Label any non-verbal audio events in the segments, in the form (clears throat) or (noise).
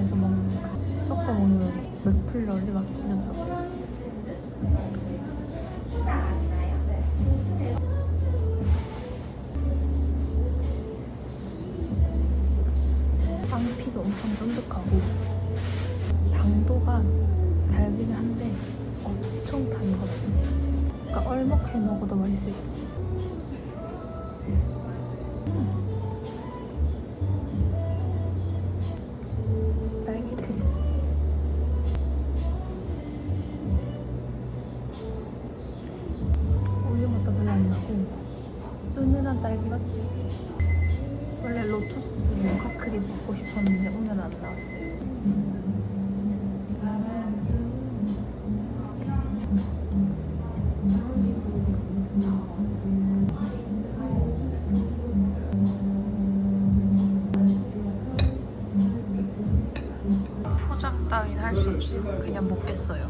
롯데리아에서 먹는 그 섞어 먹는 맥플러리 맛 진짜 나. 빵피도 엄청 쫀득하고 당도가 달기는 한데 엄청 단거든요. 그러니까 얼먹해 먹어도 맛있을 듯. 원래 로투스 모카 크림 먹고 싶었는데 오늘 안 나왔어요. 포장 따윈 할 수 없어. 그냥 먹겠어요.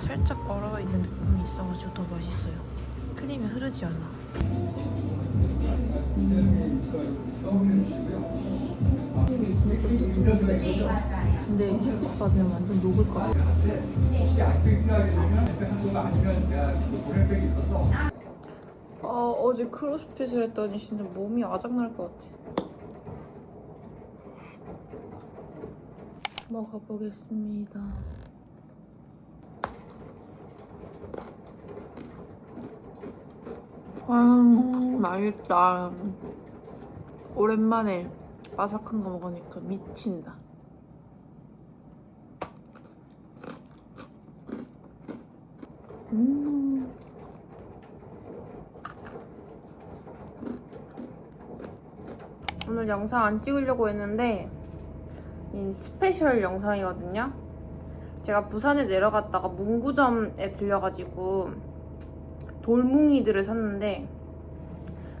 살짝 얼어 있는 느낌이 있어가지고 더 맛있어요. 크림이 흐르지 않아. 진짜 쫀득쫀득해서 근데 햇빛 받으면 완전 녹을 것 같아. 아 어제 크로스핏을 했더니 진짜 몸이 아작날 것 같아. 먹어보겠습니다. 아 맛있다. 오랜만에 바삭한 거 먹으니까 미친다. 음. 오늘 영상 안 찍으려고 했는데 이 스페셜 영상이거든요. 제가 부산에 내려갔다가 문구점에 들려가지고 돌뭉이들을 샀는데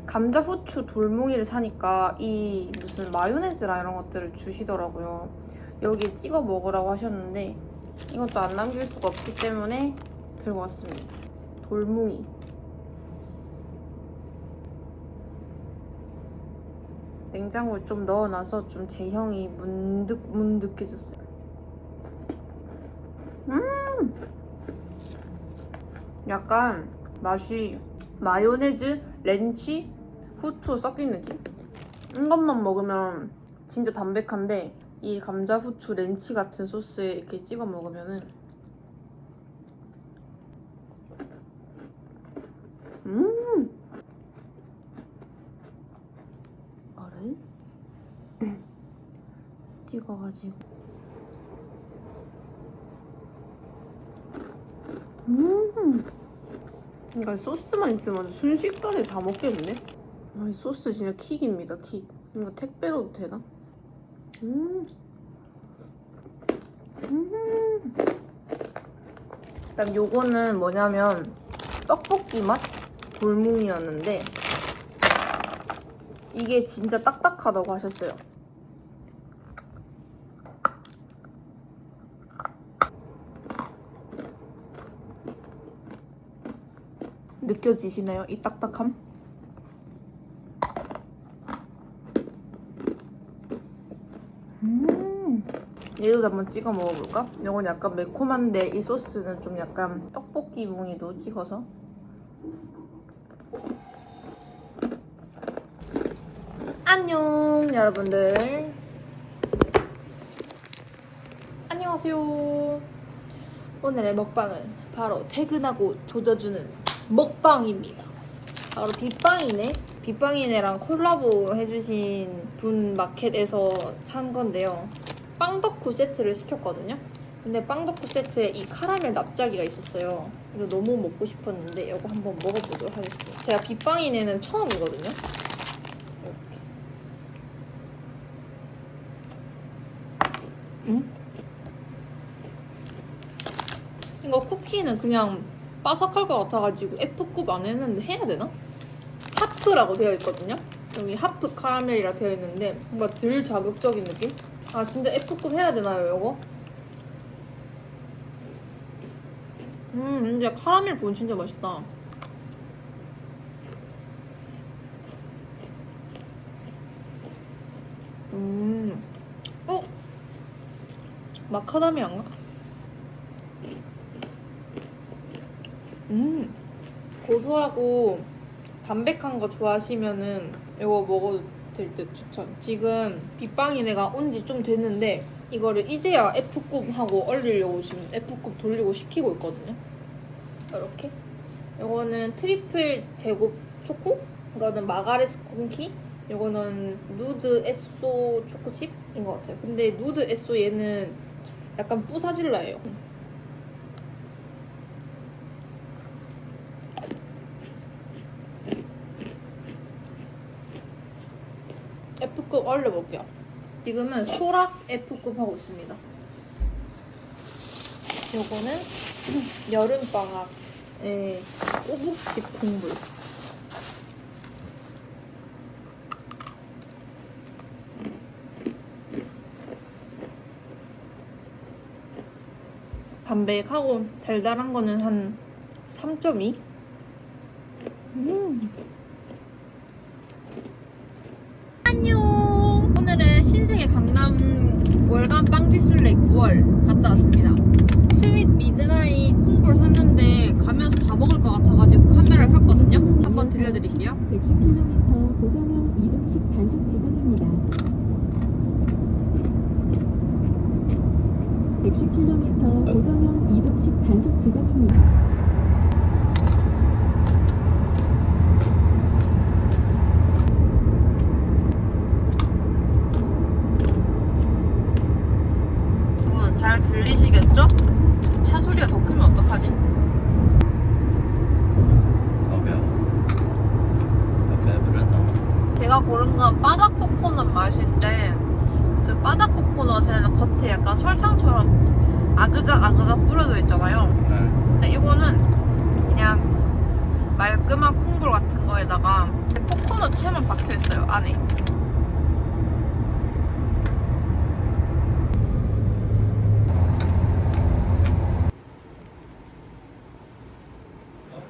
감자 후추 돌뭉이를 사니까 이 무슨 마요네즈랑 이런 것들을 주시더라고요. 여기에 찍어 먹으라고 하셨는데 이것도 안 남길 수가 없기 때문에 들고 왔습니다. 돌뭉이. 냉장고에 좀 넣어놔서 좀 제형이 문득 문득해졌어요. 음, 약간 맛이 마요네즈, 렌치, 후추 섞인 느낌. 이것만 먹으면 진짜 담백한데 이 감자 후추 렌치 같은 소스에 이렇게 찍어 먹으면은 음. 얼을 (clears throat) 찍어가지고 음 그러니까 소스만 있으면 순식간에 다 먹겠네 아, 이 소스 진짜 킥입니다 킥 이거 택배로도 되나? 음 음. 일단 요거는 뭐냐면 떡볶이 맛 돌뭉이었는데 이게 진짜 딱딱하다고 하셨어요. 느껴지시나요? 이 딱딱함? 음, 얘도 한번 찍어 먹어볼까? 이건 약간 매콤한데 이 소스는 좀 약간 떡볶이 뭉이도 찍어서 안녕 여러분들 안녕하세요 오늘의 먹방은 바로 퇴근하고 조져주는 먹방입니다 바로 빗방이네 빗방이네랑 콜라보 해주신 분 마켓에서 산 건데요 빵 덕후 세트를 시켰거든요 근데 빵덕후 세트에 이 카라멜 납작이가 있었어요. 이거 너무 먹고 싶었는데 이거 한번 먹어보도록 하겠습니다. 제가 빗방이네는 처음이거든요. 음? 이거 쿠키는 그냥 바삭할 것 같아가지고 F급 안 했는데 해야 되나? 하프라고 되어 있거든요. 여기 하프 카라멜이라 되어 있는데 뭔가 덜 자극적인 느낌? 아 진짜 F급 해야 되나요 이거? 음 진짜 카라멜 본 진짜 맛있다. 음, 어? 마카다미아인가? 음, 고소하고 담백한 거 좋아하시면은 이거 먹어도 될 듯 추천. 지금 빗방이네가 온 지 좀 됐는데 이거를 이제야 F급 하고 얼리려고 지금 F급 돌리고 시키고 있거든요. 이렇게. 이거는 트리플 제곱 초코. 이거는 마가레스 콩키. 이거는 누드 에쏘 초코칩인 것 같아요. 근데 누드 에쏘 얘는 약간 뿌사질라예요. F급 얼려볼게요. 지금은 소락 F급 하고 있습니다. 요거는 여름방학의 꼬북집 국물. 담백하고 달달한 거는 한 3.2? 음. 안녕. 오늘은 신세계 강남 월간 빵디술래 9월 갔다 왔습니다. 스윗 미드나잇 콩볼 샀는데 가면서 다 먹을 것 같아가지고 카메라를 켰거든요. 한번 들려드릴게요. 110km 고정형 이동식 단속 지점입니다. 110km 고정형 이동식 단속 지점입니다. 여러분 잘 들리시겠죠? 차 소리가 더 크면 어떡하지? 가벼. 몇 배불렀나? 제가 고른 건 바다 코코넛 맛인데 그 바다 코코넛에는 겉에 약간 설탕처럼 아그작 아그작 뿌려져 있잖아요. 네. 근데 이거는 그냥 말끔한 콩볼 같은 거에다가 코코넛 채만 박혀 있어요 안에.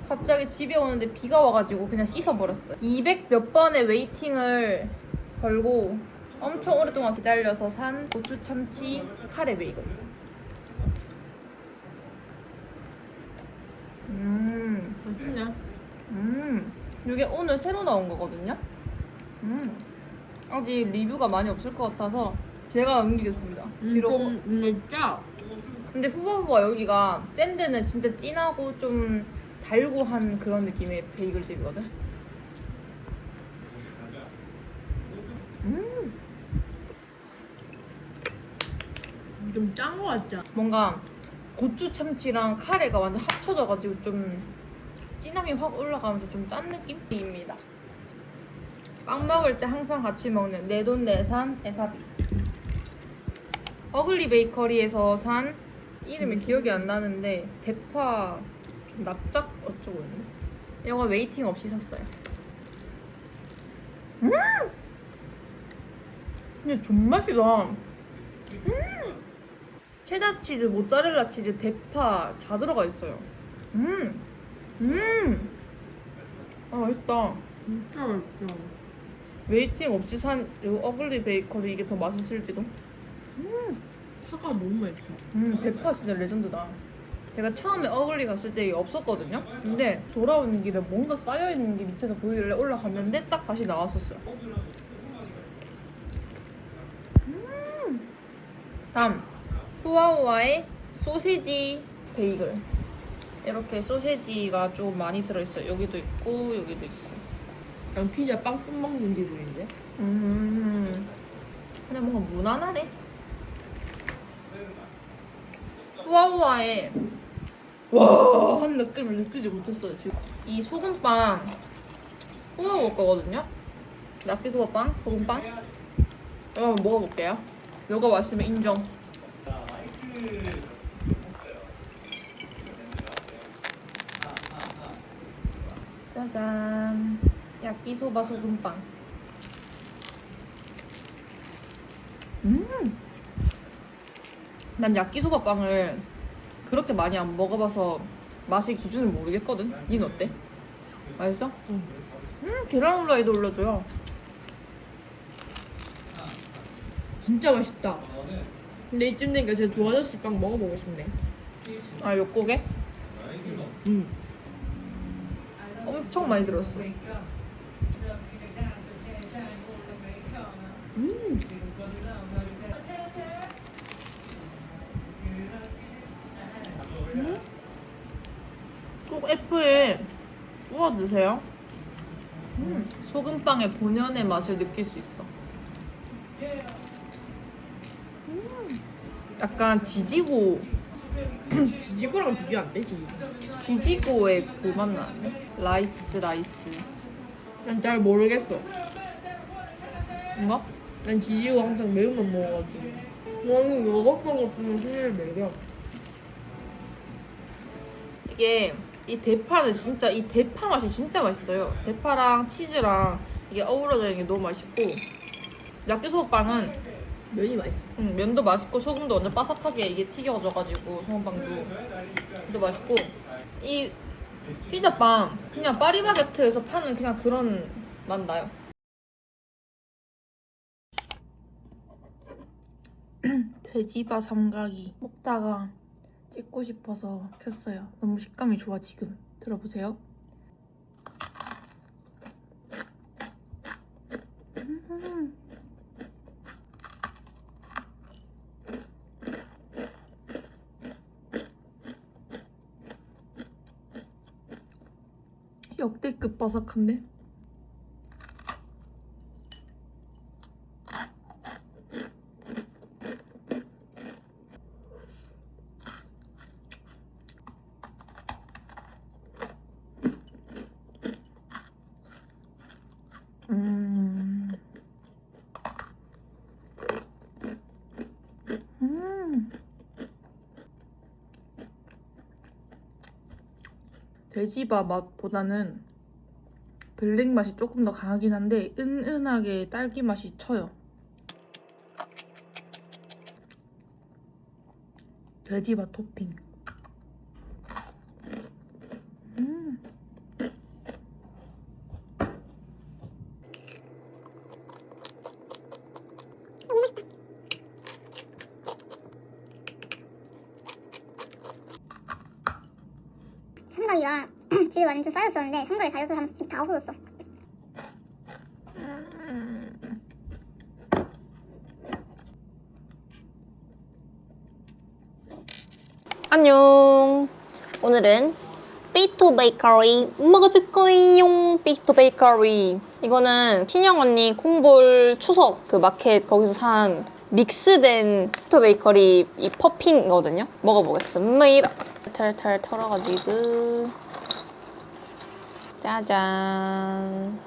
갑자기 집에 오는데 비가 와가지고 그냥 씻어버렸어요. 200 몇 번의 웨이팅을 걸고 엄청 오랫동안 기다려서 산 고추 참치 카레 베이글. 음, 맛있네. 음, 이게 오늘 새로 나온 거거든요. 음, 아직 리뷰가 많이 없을 것 같아서 제가 넘기겠습니다. 뒤로. 좀 근데 짜. 근데 후바후바 여기가 샌드는 진짜 진하고 좀 달고 한 그런 느낌의 베이글 집이거든. 음, 좀 짠 거 같지 않아? 뭔가 고추 참치랑 카레가 완전 합쳐져가지고 좀 진함이 확 올라가면서 좀 짠 느낌입니다. 빵 먹을 때 항상 같이 먹는 내 돈 내산 에사비. 어글리 베이커리에서 산 이름이 기억이 안 나는데 대파 좀 납작 어쩌고 있네. 이거 웨이팅 없이 샀어요. 음! 근데 존맛이다. 체다 치즈, 모짜렐라 치즈, 대파 다 들어가 있어요. 음, 음, 아 맛있다. 진짜 맛있어. 웨이팅 없이 산이 어글리 베이커리 이게 더 맛있을지도. 파가 너무 맛있어. 음, 대파 진짜 레전드다. 제가 처음에 어글리 갔을 때 없었거든요. 근데 돌아오는 길에 뭔가 쌓여 있는 게 밑에서 보이길래 올라갔는데 딱 다시 나왔었어요. 음, 다음 후아후아의 소시지 베이글. 이렇게 소세지가 좀 많이 들어있어요. 여기도 있고 여기도 있고. 그냥 피자 빵끔 먹는 기분인데? 음, 근데 뭔가 무난하네. 우아우아해. 와, 한 느낌을 느끼지 못했어요, 지금. 이 소금빵 구워 먹을 거거든요? 야끼소바빵, 소금빵. 이거 한번 먹어볼게요. 이거 맛있으면 인정. 짜잔. 야끼소바 소금빵. 음. 난 야끼소바 빵을 그렇게 많이 안 먹어봐서 맛의 기준을 모르겠거든. 닌 어때? 맛있어? 응. 음, 계란 후라이도 올려줘요. 진짜 맛있다. 근데 이쯤 되니까 제가 좋아졌을 빵 먹어보고 싶네. 아, 욕고개? 음. 엄청 많이 들었어. 음. 꼭 F에 구워 드세요. 음, 소금빵의 본연의 맛을 느낄 수 있어. 음, 약간 지지고, 지지고랑 비교 안 되지. 지지고의 그 맛 나는데? 라이스, 라이스. 난 잘 모르겠어. 뭔가? 난 지지고 항상 매운맛 먹어가지고. 나는 요거빵 없으면 술을 먹여. 이게 이 대파는 진짜 이 대파 맛이 진짜 맛있어요. 대파랑 치즈랑 이게 어우러져 있는 게 너무 맛있고 야끼소바빵은 면이 맛있어. 음, 면도 맛있고 소금도 완전 바삭하게 이게 튀겨져가지고 소금빵도 도 맛있고 이 피자빵 그냥 파리바게트에서 파는 그냥 그런 맛 나요. (clears throat) 돼지바 삼각이 먹다가 찍고 싶어서 켰어요. 너무 식감이 좋아 지금. 들어보세요. 음. 역대급 바삭한데? 음. 음. 돼지바 맛보다는 블랙 맛이 조금 더 강하긴 한데 은은하게 딸기 맛이 쳐요. 돼지바 토핑. 음. 삼각이가 집에 완전 쌓였었는데 삼각이 다이어트를 하면서 지금 다 없어졌어. 안녕. 오늘은 피토 베이커리 먹어줄 거예요. 피토 베이커리. 이거는 친형 언니 콩볼 추석 그 마켓 거기서 산 믹스된 피토 베이커리 이 퍼핑이거든요. 먹어보겠습니다. 탈탈 털어가지고 짜잔.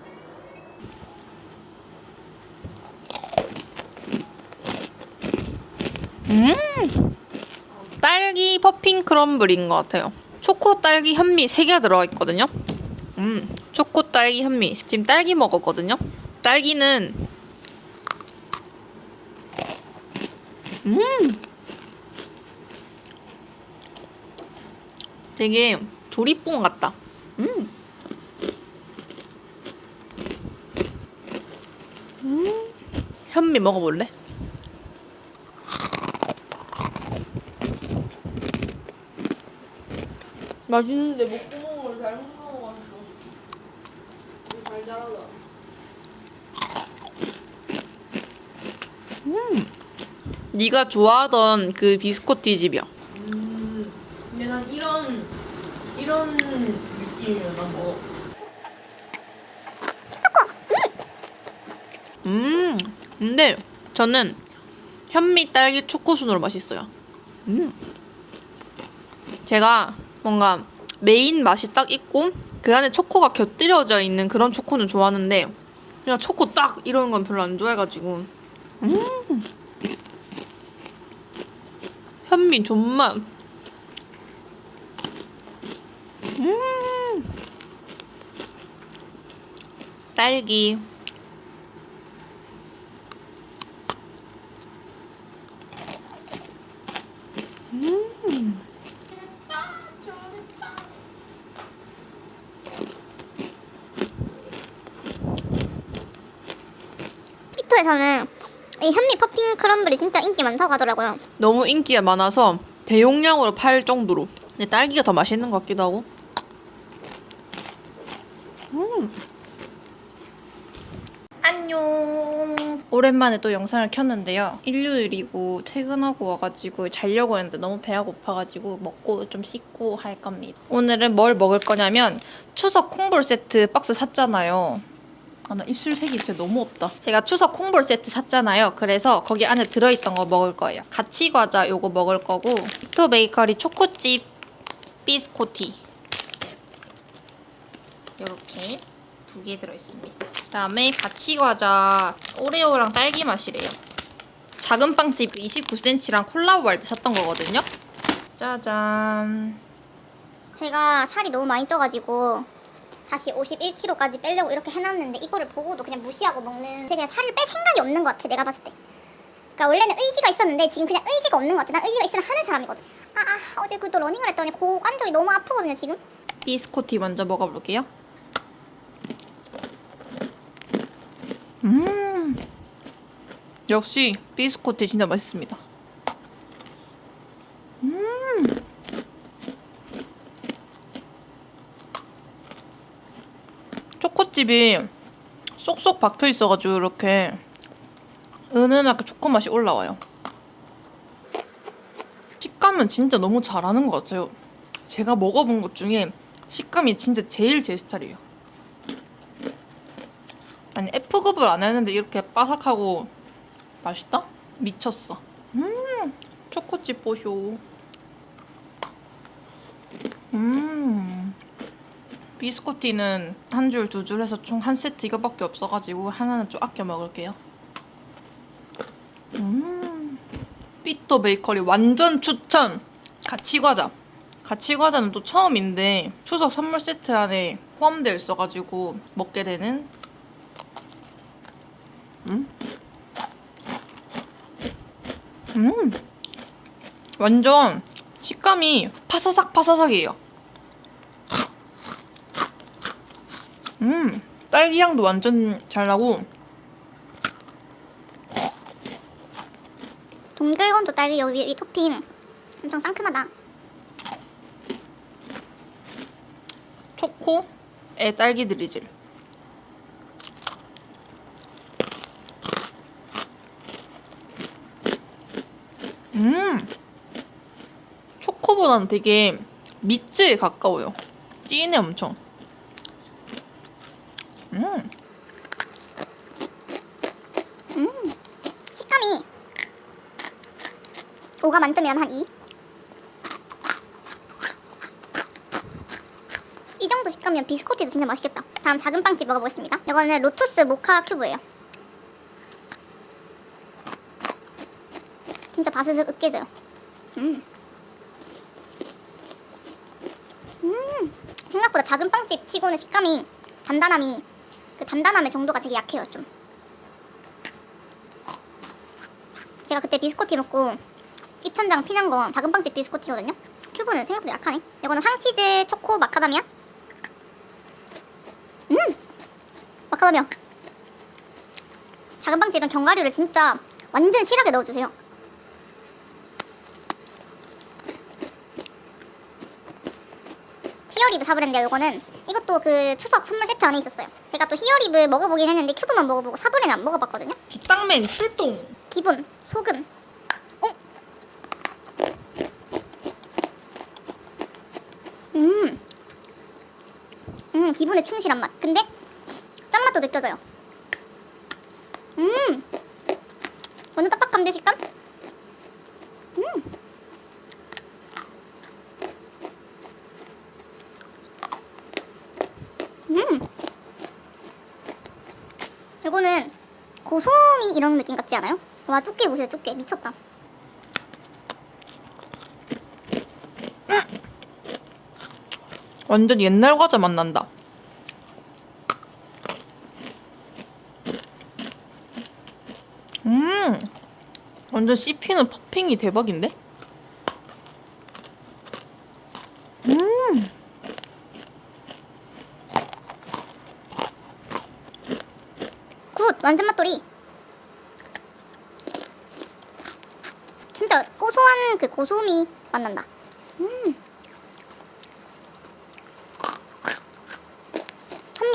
딸기 퍼핑 크럼블인 것 같아요. 초코 딸기 현미 3개가 들어가 있거든요. 음, 초코 딸기 현미. 지금 딸기 먹었거든요. 딸기는 음. 되게 조리뽕 같다. 음. 음. 현미 먹어볼래? 맛있는데 목구멍을 잘못 먹어가지고. 잘 자라다. 네가 좋아하던 그 비스코티 집이야. 음. 근데 난 이런 이런 느낌이야 난 먹어. 음, 근데 저는 현미 딸기 초코 순으로 맛있어요. 음, 제가 뭔가 메인 맛이 딱 있고 그 안에 초코가 곁들여져 있는 그런 초코는 좋아하는데 그냥 초코 딱 이런 건 별로 안 좋아해가지고. 음. 현미 존맛. 음. 딸기 피토에서는 이 현미 퍼핑 크럼블이 진짜 인기 많다고 하더라고요. 너무 인기가 많아서 대용량으로 팔 정도로. 근데 딸기가 더 맛있는 것 같기도 하고. 음. 안녕. 오랜만에 또 영상을 켰는데요. 일요일이고 퇴근하고 와가지고 자려고 했는데 너무 배가 고파가지고 먹고 좀 씻고 할 겁니다. 오늘은 뭘 먹을 거냐면 추석 콩볼 세트 박스 샀잖아요. 아, 나 입술 색이 진짜 너무 없다. 제가 추석 콩볼 세트 샀잖아요. 그래서 거기 안에 들어있던 거 먹을 거예요. 가치 과자 요거 먹을 거고, 빅토 베이커리 초코칩 비스코티. 요렇게 두 개 들어있습니다. 그다음에 가치 과자 오레오랑 딸기 맛이래요. 작은 빵집 29cm랑 콜라보 할 때 샀던 거거든요. 짜잔. 제가 살이 너무 많이 쪄가지고 다시 51kg까지 빼려고 이렇게 해놨는데 이거를 보고도 그냥 무시하고 먹는 제가 그냥 살을 뺄 생각이 없는 것 같아 내가 봤을 때. 그러니까 원래는 의지가 있었는데 지금 그냥 의지가 없는 것 같아. 난 의지가 있으면 하는 사람이거든. 아, 아 어제 그 또 러닝을 했더니 고관절이 너무 아프거든요 지금. 비스코티 먼저 먹어볼게요. 음, 역시 비스코티 진짜 맛있습니다. 음, 초코칩이 쏙쏙 박혀 있어가지고 이렇게 은은하게 초코 맛이 올라와요. 식감은 진짜 너무 잘하는 것 같아요. 제가 먹어본 것 중에 식감이 진짜 제일 제 스타일이에요. 아니 F급을 안 했는데 이렇게 바삭하고 맛있다? 미쳤어. 음 초코칩 보쇼. 음 비스코티는 한 줄 두 줄 해서 총 한 세트 이거밖에 없어가지고 하나는 좀 아껴 먹을게요. 음 삐또 베이커리 완전 추천. 가치 과자. 가치 과자는 또 처음인데 추석 선물 세트 안에 포함되어 있어가지고 먹게 되는 음? 음 완전 식감이 파사삭 파사삭이에요 음 딸기 향도 완전 잘 나고. 동글건조 딸기 여기 위, 위 토핑. 엄청 상큼하다. 초코에 딸기 드리즐. 음 초코보다는 되게 미츠에 가까워요. 찐해 엄청 음. 식감이. 5가 만점이라면 한 2? 이 정도 식감이면 비스코티도 진짜 맛있겠다. 다음 작은 빵집 먹어보겠습니다. 이거는 로투스 모카 큐브예요. 진짜 바스스 으깨져요. 음. 음. 생각보다 작은 빵집 치고는 식감이 단단함이 그 단단함의 정도가 되게 약해요 좀 제가 그때 비스코티 먹고 입천장 피난 거 작은 빵집 비스코티거든요. 큐브는 생각보다 약하네. 이거는 황치즈 초코 마카다미아. 음, 마카다미아. 작은 빵집은 견과류를 진짜 완전 실하게 넣어주세요. 히어리브 사브렌데요. 이거는 이것도 그 추석 선물 세트 안에 있었어요. 제가 또 히어리브 먹어보긴 했는데 큐브만 먹어보고 사브렌 안 먹어봤거든요. 직당맨 출동 기본 소금 어? 음. 음 기본에 충실한 맛 근데 짠맛도 느껴져요 음. 이거는 그 고소미 이런 느낌 같지 않아요? 와 두께 보세요 두께 미쳤다 완전 옛날 과자 만난다 음 완전 씹히는 퍼핑이 대박인데?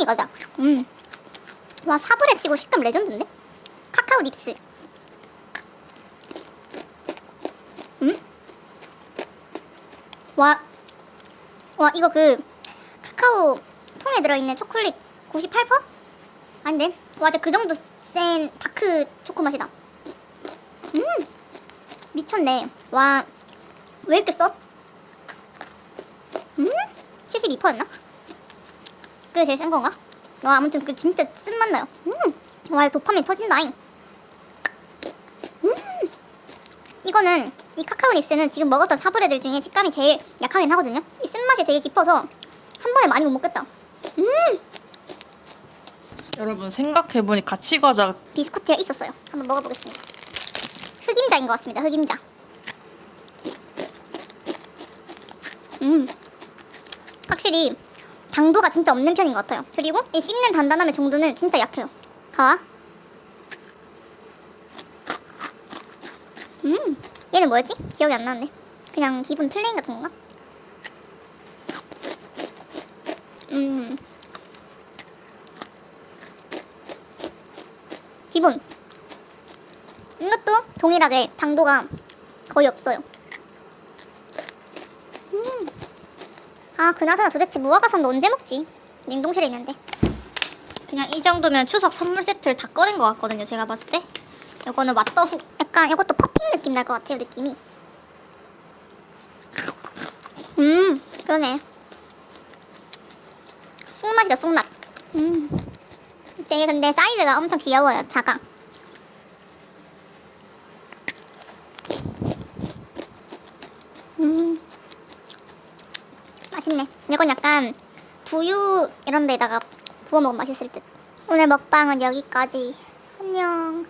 현미 과자 음 와 사브레 치고 식감 레전드인데 카카오 닙스 음? 와, 와 이거 그 카카오 통에 들어있는 초콜릿 98%? 아닌데? 와, 진짜 그 정도 센 다크 초코 맛이다. 음, 미쳤네. 와, 왜 이렇게 써? 음, 72%였나? 그게 제일 센 건가? 와, 아무튼 그 진짜 쓴맛 나요. 음, 와, 도파민 터진다잉. 음, 이거는 이 카카오 닙스는 지금 먹었던 사브레들 중에 식감이 제일 약하긴 하거든요. 이 쓴맛이 되게 깊어서 한 번에 많이 못 먹겠다. 여러분 생각해보니 가치 과자 비스코트가 있었어요. 한번 먹어보겠습니다. 흑임자인 것 같습니다. 흑임자. 음, 확실히 당도가 진짜 없는 편인 것 같아요. 그리고 이 씹는 단단함의 정도는 진짜 약해요. 봐봐. 음, 얘는 뭐였지? 기억이 안 나는데. 그냥 기본 플레인 같은 건가? 음. 기본 이것도 동일하게 당도가 거의 없어요 음. 아 그나저나 도대체 무화과산도 언제 먹지? 냉동실에 있는데 그냥 이 정도면 추석 선물 세트를 다 꺼낸 것 같거든요 제가 봤을 때 이거는 왓더훅 약간 이것도 퍼핑 느낌 날 것 같아요 느낌이 음 그러네 쑥맛이다 쑥맛 음 되게 근데 사이즈가 엄청 귀여워요. 작아. 음, 맛있네. 이건 약간 두유 이런 데다가 부어 먹으면 맛있을 듯. 오늘 먹방은 여기까지. 안녕.